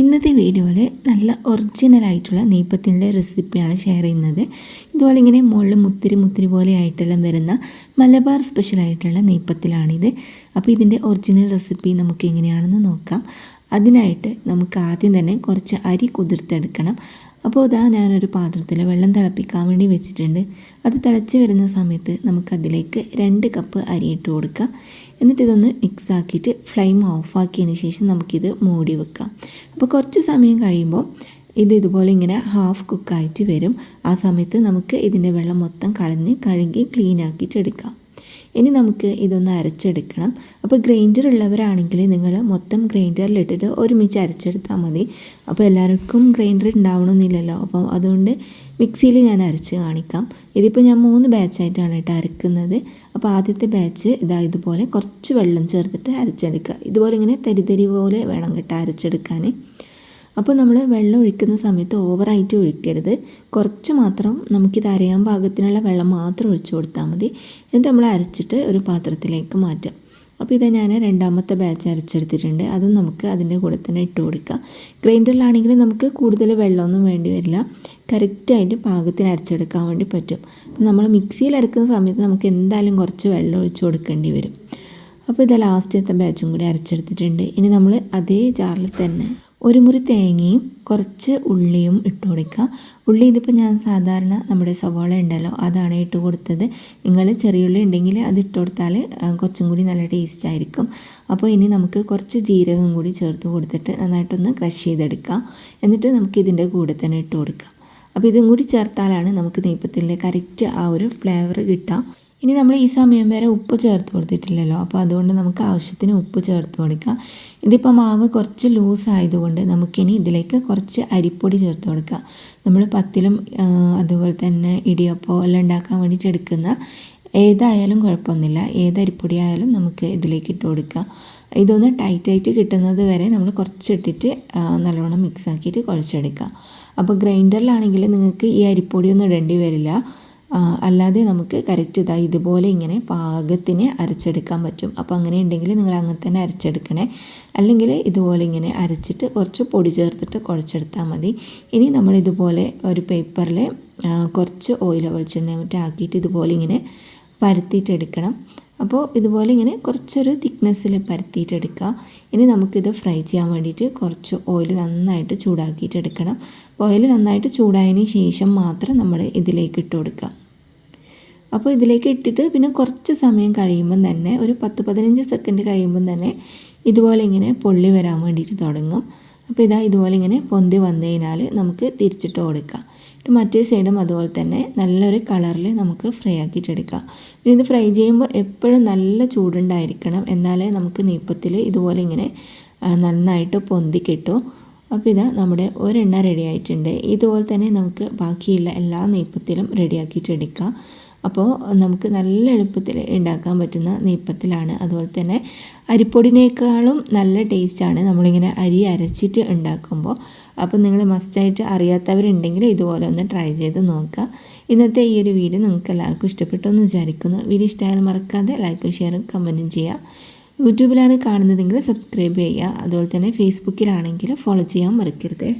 ഇന്നത്തെ വീഡിയോയിൽ നല്ല ഒറിജിനൽ ആയിട്ടുള്ള നെയ്പ്പത്തിന്റെ റെസിപ്പിയാണ് ഷെയർ ചെയ്യുന്നത്. ഇതുപോലെ ഇങ്ങനെ മുകളിൽ മുത്തിരി മുത്തിരി പോലെ ആയിട്ടെല്ലാം വരുന്ന മലബാർ സ്പെഷ്യൽ ആയിട്ടുള്ള നെയ്പ്പത്തിലാണിത് അപ്പോൾ ഇതിന്റെ ഒറിജിനൽ റെസിപ്പി നമുക്ക് എങ്ങനെയാണെന്ന് നോക്കാം. അതിനായിട്ട് നമുക്ക് ആദ്യം തന്നെ കുറച്ച് അരി കുതിർത്തെടുക്കണം. അപ്പോൾ ഇതാ ഞാനൊരു പാത്രത്തിൽ വെള്ളം തിളപ്പിക്കാൻ വേണ്ടി വെച്ചിട്ടുണ്ട്. അത് തിളച്ച് വരുന്ന സമയത്ത് നമുക്കതിലേക്ക് രണ്ട് കപ്പ് അരി ഇട്ട് കൊടുക്കാം. എന്നിട്ട് ഇതൊന്ന് മിക്സ് ആക്കിയിട്ട് ഫ്ലെയിം ഓഫാക്കിയതിന് ശേഷം നമുക്കിത് മൂടി വെക്കാം. അപ്പോൾ കുറച്ച് സമയം കഴിയുമ്പോൾ ഇത് ഇതുപോലെ ഇങ്ങനെ ഹാഫ് കുക്കായിട്ട് വരും. ആ സമയത്ത് നമുക്ക് ഇതിന്റെ വെള്ളം മൊത്തം കളഞ്ഞ് കഴുകി ക്ലീൻ ആക്കിയിട്ട് എടുക്കാം. ഇനി നമുക്ക് ഇതൊന്ന് അരച്ചെടുക്കണം. അപ്പോൾ ഗ്രൈൻഡർ ഉള്ളവരാണെങ്കിൽ നിങ്ങൾ മൊത്തം ഗ്രൈൻഡറിലിട്ടിട്ട് ഒരുമിച്ച് അരച്ചെടുത്താൽ മതി. അപ്പോൾ എല്ലാവർക്കും ഗ്രൈൻഡർ ഉണ്ടാവണമെന്നില്ലല്ലോ അപ്പോൾ അതുകൊണ്ട് മിക്സിയിൽ ഞാൻ അരച്ച് കാണിക്കാം. ഇതിപ്പോൾ ഞാൻ മൂന്ന് ബാച്ചായിട്ടാണ് കേട്ടോ അരക്കുന്നത്. അപ്പോൾ ആദ്യത്തെ ബാച്ച് ഇതാ ഇതുപോലെ കുറച്ച് വെള്ളം ചേർത്തിട്ട് അരച്ചെടുക്കുക. ഇതുപോലെ ഇങ്ങനെ തരിതരി പോലെ വേണം കേട്ടോ അരച്ചെടുക്കാൻ അപ്പോൾ നമ്മൾ വെള്ളം ഒഴിക്കുന്ന സമയത്ത് ഓവറായിട്ട് ഒഴിക്കരുത്. കുറച്ച് മാത്രം നമുക്കിത് അരയാൻ പാകത്തിനുള്ള വെള്ളം മാത്രം ഒഴിച്ച് കൊടുത്താൽ മതി. എന്നിട്ട് നമ്മൾ അരച്ചിട്ട് ഒരു പാത്രത്തിലേക്ക് മാറ്റാം. അപ്പോൾ ഇത് ഞാൻ രണ്ടാമത്തെ ബാച്ച് അരച്ചെടുത്തിട്ടുണ്ട്. അതും നമുക്ക് അതിന്റെ കൂടെ തന്നെ ഇട്ട് കൊടുക്കാം. ഗ്രൈൻഡറിലാണെങ്കിൽ നമുക്ക് കൂടുതൽ വെള്ളമൊന്നും വേണ്ടി വരില്ല. കറക്റ്റായിട്ട് പാകത്തിന് അരച്ചെടുക്കാൻ വേണ്ടി പറ്റും. നമ്മൾ മിക്സിയിൽ അരക്കുന്ന സമയത്ത് നമുക്ക് എന്തായാലും കുറച്ച് വെള്ളം ഒഴിച്ച് കൊടുക്കേണ്ടി വരും. അപ്പോൾ ഇത് ലാസ്റ്റത്തെ ബാച്ചും കൂടി അരച്ചെടുത്തിട്ടുണ്ട്. ഇനി നമ്മൾ അതേ ജാറിൽ തന്നെ ഒരു മുറി തേങ്ങയും കുറച്ച് ഉള്ളിയും ഇട്ട് കൊടുക്കുക. ഉള്ളി ഇതിപ്പോൾ ഞാൻ സാധാരണ നമ്മുടെ സവാള ഉണ്ടല്ലോ അതാണ് ഇട്ട് കൊടുത്തത്. നിങ്ങൾ ചെറിയ ഉള്ളി ഉണ്ടെങ്കിൽ അത് ഇട്ട് കൊടുത്താൽ കുറച്ചും കൂടി നല്ല ടേസ്റ്റ് ആയിരിക്കും. അപ്പോൾ ഇനി നമുക്ക് കുറച്ച് ജീരകം കൂടി ചേർത്ത് കൊടുത്തിട്ട് നന്നായിട്ടൊന്ന് ക്രഷ് ചെയ്തെടുക്കുക. എന്നിട്ട് നമുക്ക് ഇതിന്റെ കൂടെ തന്നെ ഇട്ട് കൊടുക്കാം അപ്പോൾ ഇതും കൂടി ചേർത്താലാണ് നമുക്ക് നെയ്പ്പത്തിന്റെ കറക്റ്റ് ആ ഒരു ഫ്ലേവർ കിട്ടുക. ഇനി നമ്മൾ ഈ സമയം വരെ ഉപ്പ് ചേർത്ത് കൊടുത്തിട്ടില്ലല്ലോ. അപ്പോൾ അതുകൊണ്ട് നമുക്ക് ആവശ്യത്തിന് ഉപ്പ് ചേർത്ത് കൊടുക്കാം. ഇതിപ്പോൾ മാവ് കുറച്ച് ലൂസ് ആയതുകൊണ്ട് നമുക്കിനി ഇതിലേക്ക് കുറച്ച് അരിപ്പൊടി ചേർത്ത് കൊടുക്കാം. നമ്മൾ പത്തിലും അതുപോലെ തന്നെ ഇടിയപ്പോ എല്ലാം ഉണ്ടാക്കാൻ വേണ്ടിയിട്ട് എടുക്കുന്ന ഏതായാലും കുഴപ്പമൊന്നുമില്ല. ഏത് അരിപ്പൊടി ആയാലും നമുക്ക് ഇതിലേക്ക് ഇട്ട് കൊടുക്കാം. ഇതൊന്ന് ടൈറ്റായിട്ട് കിട്ടുന്നത് വരെ നമ്മൾ കുറച്ചിട്ടിട്ട് നല്ലോണം മിക്സ് ആക്കിയിട്ട് കുഴച്ചെടുക്കാം. അപ്പോൾ ഗ്രൈൻഡറിലാണെങ്കിൽ നിങ്ങൾക്ക് ഈ അരിപ്പൊടിയൊന്നും ഇടേണ്ടി വരില്ല. അല്ലാതെ നമുക്ക് കറക്റ്റ് ഇതാ ഇതുപോലെ ഇങ്ങനെ പാകത്തിന് അരച്ചെടുക്കാൻ പറ്റും. അപ്പോൾ അങ്ങനെ ഉണ്ടെങ്കിൽ നിങ്ങൾ അങ്ങനെ തന്നെ അരച്ചെടുക്കണേ. അല്ലെങ്കിൽ ഇതുപോലെ ഇങ്ങനെ അരച്ചിട്ട് കുറച്ച് പൊടി ചേർത്തിട്ട് കുഴച്ചെടുത്താൽ മതി. ഇനി നമ്മൾ ഇതുപോലെ ഒരു പേപ്പറിൽ കുറച്ച് ഓയിൽ വെളിച്ചെണ്ണ മറ്റാക്കിയിട്ട് ഇതുപോലെ ഇങ്ങനെ പരത്തിയിട്ടെടുക്കണം അപ്പോൾ ഇതുപോലെ ഇങ്ങനെ കുറച്ചൊരു തിക്നെസ്സിൽ പരത്തിയിട്ടെടുക്കുക ഇനി നമുക്കിത് ഫ്രൈ ചെയ്യാൻ വേണ്ടിയിട്ട് കുറച്ച് ഓയിൽ നന്നായിട്ട് ചൂടാക്കിയിട്ടെടുക്കണം ഓയിൽ നന്നായിട്ട് ചൂടായതിന് ശേഷം മാത്രം നമ്മൾ ഇതിലേക്ക് ഇട്ട് കൊടുക്കുക. അപ്പോൾ ഇതിലേക്ക് ഇട്ടിട്ട് പിന്നെ കുറച്ച് സമയം കഴിയുമ്പം തന്നെ ഒരു പത്ത് പതിനഞ്ച് സെക്കൻഡ് കഴിയുമ്പം തന്നെ ഇതുപോലെ ഇങ്ങനെ പൊള്ളി വരാൻ വേണ്ടിയിട്ട് തുടങ്ങും. അപ്പോൾ ഇതാ ഇതുപോലെ ഇങ്ങനെ പൊന്തി വന്നു കഴിഞ്ഞാൽ നമുക്ക് തിരിച്ചിട്ട് കൊടുക്കാം. മറ്റേ സൈഡും അതുപോലെ തന്നെ നല്ലൊരു കളറിൽ നമുക്ക് ഫ്രൈ ആക്കിയിട്ടെടുക്കാം പിന്നെ ഇത് ഫ്രൈ ചെയ്യുമ്പോൾ എപ്പോഴും നല്ല ചൂടുണ്ടായിരിക്കണം. എന്നാലേ നമുക്ക് നീപ്പത്തിൽ ഇതുപോലെ ഇങ്ങനെ നന്നായിട്ട് പൊന്തി കിട്ടും. അപ്പോൾ ഇതാ നമ്മുടെ ഒരെണ്ണ റെഡി ആയിട്ടുണ്ട്. ഇതുപോലെ തന്നെ നമുക്ക് ബാക്കിയുള്ള എല്ലാ നീപ്പത്തിലും റെഡിയാക്കിയിട്ടെടുക്കാം അപ്പോൾ നമുക്ക് നല്ല എളുപ്പത്തിൽ ഉണ്ടാക്കാൻ പറ്റുന്ന നെയ്പ്പത്തിലാണ് അതുപോലെ തന്നെ അരിപ്പൊടിനേക്കാളും നല്ല ടേസ്റ്റാണ് നമ്മളിങ്ങനെ അരി അരച്ചിട്ട് ഉണ്ടാക്കുമ്പോൾ. അപ്പോൾ നിങ്ങൾ മസ്റ്റായിട്ട് അറിയാത്തവരുണ്ടെങ്കിൽ ഇതുപോലെ ഒന്ന് ട്രൈ ചെയ്ത് നോക്കുക. ഇന്നത്തെ ഈ ഒരു വീഡിയോ നിങ്ങൾക്ക് എല്ലാവർക്കും ഇഷ്ടപ്പെട്ടു എന്ന് വിചാരിക്കുന്നു. വീഡിയോ ഇഷ്ടമായാലും മറക്കാതെ ലൈക്കും ഷെയറും കമന്റും ചെയ്യുക. യൂട്യൂബിലാണ് കാണുന്നതെങ്കിൽ സബ്സ്ക്രൈബ് ചെയ്യുക. അതുപോലെ തന്നെ ഫേസ്ബുക്കിലാണെങ്കിൽ ഫോളോ ചെയ്യാൻ മറക്കരുത്.